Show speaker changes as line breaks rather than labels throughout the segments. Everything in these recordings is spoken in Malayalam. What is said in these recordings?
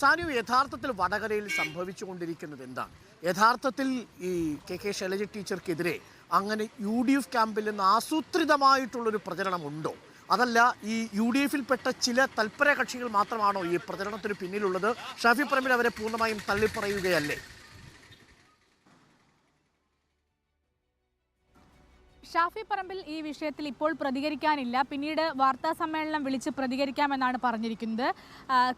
സാനു യഥാർത്ഥത്തിൽ വടകരയിൽ സംഭവിച്ചുകൊണ്ടിരിക്കുന്നത് എന്താണ്? യഥാർത്ഥത്തിൽ ഈ കെ കെ ശൈലജ ടീച്ചർക്കെതിരെ അങ്ങനെ യു ഡി എഫ് ക്യാമ്പിൽ നിന്ന് ആസൂത്രിതമായിട്ടുള്ളൊരു പ്രചരണമുണ്ടോ? അതല്ല ഈ യു ഡി എഫിൽപ്പെട്ട ചില തൽപര കക്ഷികൾ മാത്രമാണോ ഈ പ്രചരണത്തിന് പിന്നിലുള്ളത്? ഷാഫി പറമ്പിൽ അവരെ പൂർണമായും തള്ളിപ്പറയുകയല്ലേ?
ഷാഫി പറമ്പിൽ ഈ വിഷയത്തിൽ ഇപ്പോൾ പ്രതികരിക്കാനില്ല. പിന്നീട് വാർത്താ സമ്മേളനം വിളിച്ച് പ്രതികരിക്കാമെന്നാണ് പറഞ്ഞിരിക്കുന്നത്.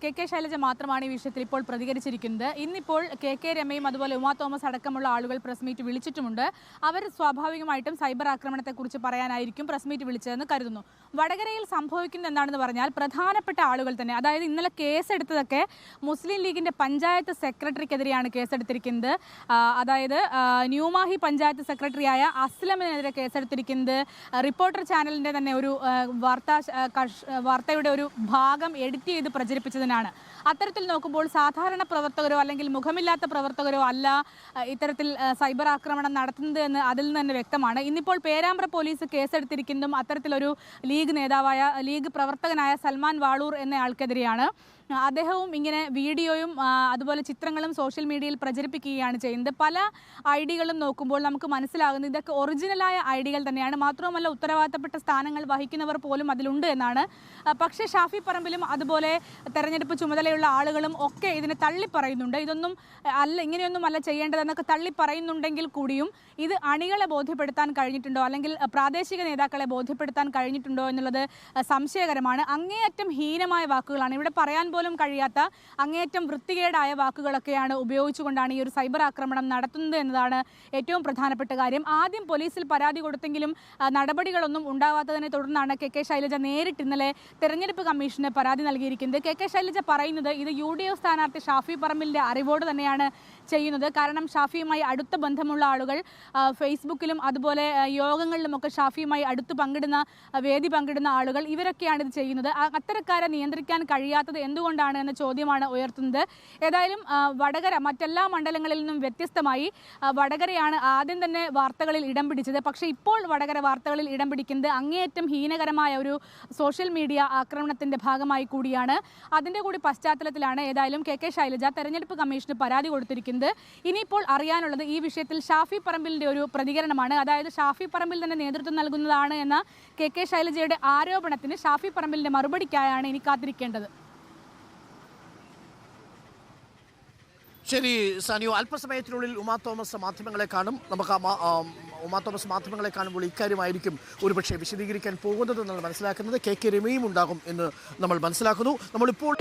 കെ കെ ശൈലജ മാത്രമാണ് ഈ വിഷയത്തിൽ ഇപ്പോൾ പ്രതികരിച്ചിരിക്കുന്നത്. ഇന്നിപ്പോൾ കെ കെ രമയും അതുപോലെ ഉമാ തോമസ് അടക്കമുള്ള ആളുകൾ പ്രസ് മീറ്റ് വിളിച്ചിട്ടുമുണ്ട്. അവർ സ്വാഭാവികമായിട്ടും സൈബർ ആക്രമണത്തെക്കുറിച്ച് പറയാനായിരിക്കും പ്രസ് മീറ്റ് വിളിച്ചതെന്ന് കരുതുന്നു. വടകരയിൽ സംഭവിക്കുന്നത് എന്താണെന്ന് പറഞ്ഞാൽ പ്രധാനപ്പെട്ട ആളുകൾ തന്നെ അതായത് ഇന്നലെ കേസെടുത്തതൊക്കെ മുസ്ലിം ലീഗിന്റെ പഞ്ചായത്ത് സെക്രട്ടറിക്കെതിരെയാണ് കേസെടുത്തിരിക്കുന്നത്. അതായത് ന്യൂമാഹി പഞ്ചായത്ത് സെക്രട്ടറിയായ അസ്ലമിനെതിരെ കേസെടുത്തിരിക്കുന്നത് ആ, റിപ്പോർട്ടർ ചാനലിന്റെ തന്നെ ഒരു വാർത്താ വാർത്തയുടെ ഒരു ഭാഗം എഡിറ്റ് ചെയ്ത് പ്രചരിപ്പിച്ചതിനാണ്. അത്തരത്തിൽ നോക്കുമ്പോൾ സാധാരണ പ്രവർത്തകരോ അല്ലെങ്കിൽ മുഖമില്ലാത്ത പ്രവർത്തകരോ അല്ല ഇത്തരത്തിൽ സൈബർ ആക്രമണം നടത്തുന്നത് എന്ന് അതിൽ നിന്ന് തന്നെ വ്യക്തമാണ്. ഇന്നിപ്പോൾ പേരാമ്പ്ര പോലീസ് കേസെടുത്തിരിക്കുന്നതും അത്തരത്തിലൊരു ലീഗ് നേതാവായ ലീഗ് പ്രവർത്തകനായ സൽമാൻ വാളൂർ എന്ന ആൾക്കെതിരെയാണ് ആ, അദ്ദേഹവും ഇങ്ങനെ വീഡിയോയും അതുപോലെ ചിത്രങ്ങളും സോഷ്യൽ മീഡിയയിൽ പ്രചരിപ്പിക്കുകയാണ് ചെയ്യുന്നത്. പല ഐ ഡികളും നോക്കുമ്പോൾ നമുക്ക് മനസ്സിലാകുന്നത് ഇതൊക്കെ ഒറിജിനലായ ഐ ഡികൾ തന്നെയാണ്. മാത്രവുമല്ല ഉത്തരവാദിത്തപ്പെട്ട സ്ഥാനങ്ങൾ വഹിക്കുന്നവർ പോലും അതിലുണ്ട് എന്നാണ്. പക്ഷേ ഷാഫി പറമ്പിലും അതുപോലെ തെരഞ്ഞെടുപ്പ് ചുമതലയുള്ള ആളുകളും ഒക്കെ ഇതിനെ തള്ളിപ്പറയുന്നുണ്ട്. ഇതൊന്നും അല്ല ഇങ്ങനെയൊന്നും അല്ല ചെയ്യേണ്ടതെന്നൊക്കെ തള്ളി പറയുന്നുണ്ടെങ്കിൽ കൂടിയും ഇത് അണികളെ ബോധ്യപ്പെടുത്താൻ കഴിഞ്ഞിട്ടുണ്ടോ? അല്ലെങ്കിൽ പ്രാദേശിക നേതാക്കളെ ബോധ്യപ്പെടുത്താൻ കഴിഞ്ഞിട്ടുണ്ടോ എന്നുള്ളത് സംശയകരമാണ്. അങ്ങേയറ്റം ഹീനമായ വാക്കുകളാണ്. ഇവിടെ പറയാൻ പോലും കഴിയാത്ത അങ്ങേയറ്റം വൃത്തികേടായ വാക്കുകളൊക്കെയാണ് ഉപയോഗിച്ചുകൊണ്ടാണ് ഈ ഒരു സൈബർ ആക്രമണം നടത്തുന്നത് എന്നതാണ് ഏറ്റവും പ്രധാനപ്പെട്ട കാര്യം. ആദ്യം പോലീസിൽ പരാതി കൊടുത്തെങ്കിലും നടപടികളൊന്നും ഉണ്ടാവാത്തതിനെ തുടർന്നാണ് കെ കെ ശൈലജ നേരിട്ട് ഇന്നലെ തെരഞ്ഞെടുപ്പ് കമ്മീഷന് പരാതി നൽകിയിരിക്കുന്നത്. കെ കെ ശൈലജ പറയുന്നത് ഇത് യു ഡി എഫ് സ്ഥാനാർത്ഥി ഷാഫി പറമ്പിലിന്റെ അറിവോട് തന്നെയാണ് ചെയ്യുന്നത്. കാരണം ഷാഫിയുമായി അടുത്ത ബന്ധമുള്ള ആളുകൾ ഫേസ്ബുക്കിലും അതുപോലെ യോഗങ്ങളിലും യോഗങ്ങളിലുമൊക്കെ ഷാഫിയുമായി അടുത്ത് പങ്കിടുന്ന വേദി പങ്കിടുന്ന ആളുകൾ ഇവരൊക്കെയാണ് ഇത് ചെയ്യുന്നത്. അത്തരക്കാരെ നിയന്ത്രിക്കാൻ കഴിയാത്തത് എന്തുകൊണ്ടാണ് എന്ന ചോദ്യമാണ് ഉയർത്തുന്നത്. ഏതായാലും വടകര മറ്റെല്ലാ മണ്ഡലങ്ങളിൽ നിന്നും വ്യത്യസ്തമായി വടകരയാണ് ആദ്യം തന്നെ വാർത്തകളിൽ ഇടം പിടിച്ചത്. പക്ഷേ ഇപ്പോൾ വടകര വാർത്തകളിൽ ഇടം പിടിക്കുന്നത് അങ്ങേയറ്റം ഹീനകരമായ ഒരു സോഷ്യൽ മീഡിയ ആക്രമണത്തിന്റെ ഭാഗമായി കൂടിയാണ്. അതിന്റെ കൂടി പശ്ചാത്തലത്തിലാണ് ഏതായാലും കെ കെ ശൈലജ തെരഞ്ഞെടുപ്പ് കമ്മീഷന് പരാതി കൊടുത്തിരിക്കുന്നത്. ഇനിയിപ്പോൾ അറിയാനുള്ളത് ഈ വിഷയത്തിൽ ഷാഫി പറമ്പിലിന്റെ ഒരു പ്രതികരണമാണ്. അതായത് ഷാഫി പറമ്പിൽ തന്നെ നേതൃത്വം നൽകുന്നതാണ് എന്ന കെ കെ ശൈലജയുടെ ആരോപണത്തിന് ഷാഫി പറമ്പിലിന്റെ മറുപടിക്കായാണ് ഇനി കാത്തിരിക്കേണ്ടത്.
ശരി സാനിയോ അല്പസമയത്തിനുള്ളിൽ ഉമാ തോമസ് മാധ്യമങ്ങളെ കാണും. നമുക്ക് ഉമാ തോമസ് മാധ്യമങ്ങളെ കാണുമ്പോൾ ഇക്കാര്യമായിരിക്കും ഒരുപക്ഷെ വിശദീകരിക്കാൻ പോകുന്നത് നമ്മൾ മനസ്സിലാക്കുന്നത്. കെ കെ രമയും ഉണ്ടാകും എന്ന് നമ്മൾ മനസ്സിലാക്കുന്നു. നമ്മളിപ്പോൾ